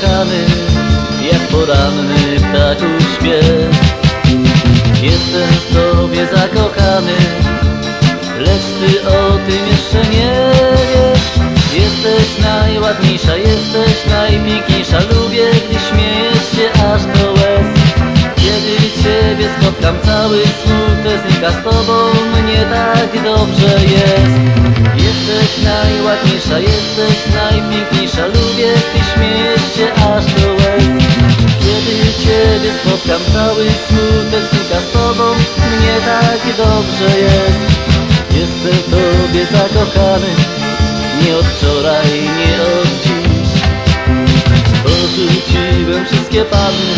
kochany Jak poranny ptaków śpiew Jestem w tobie zakochany Lecz ty o tym jeszcze nie wiesz. Jesteś najładniejsza, jesteś najpiękniejsza Lubię, gdy śmiejesz się aż do łez. Kiedy ciebie spotkam cały smutek znika Z tobą mnie tak dobrze jest. Jesteś najładniejsza, jesteś najpiękniejsza. Lubię, śmiejesz się aż do łez. Kiedy ciebie spotkam, cały smutek znika z tobą. Mnie tak dobrze jest. Jestem w tobie zakochany. Nie od wczoraj, nie od dziś. Porzuciłem wszystkie panny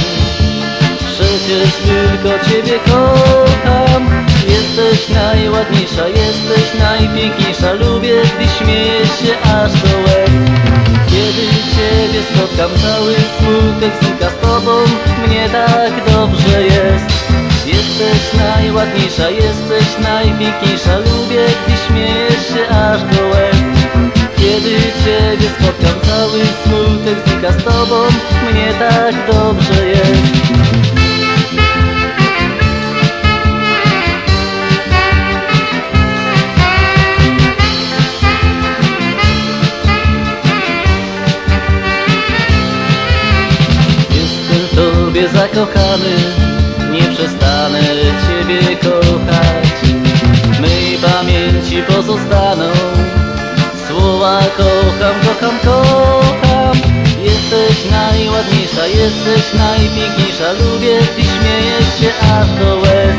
Przecież tylko ciebie kocham Jesteś najładniejsza, jesteś najpiękniejsza. Lubię, gdy śmiejesz się aż do łez. Kiedy ciebie spotkam, cały smutek znika z tobą. Mnie tak dobrze jest. Jesteś najładniejsza, jesteś najpiękniejsza. Lubię, gdy śmiejesz się aż do łez. Kiedy ciebie spotkam, cały smutek znika z tobą. Mnie tak dobrze jest zakochany Nie przestanę ciebie kochać. Mej pamięci pozostaną Słowa kocham, kocham, kocham. Jesteś najładniejsza, jesteś najpiękniejsza Lubię, gdy śmiejesz się aż do łez.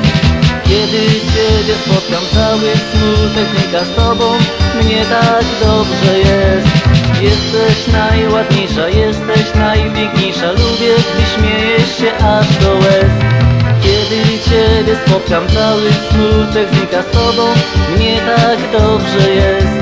Kiedy ciebie spotkam, cały smutek znika z tobą Mnie tak dobrze jest. Jesteś najładniejsza, jesteś najpiękniejsza Lubię, gdy śmiejesz się aż do łez. Kiedy ciebie spotkam, cały smutek znika z tobą. Mnie tak dobrze jest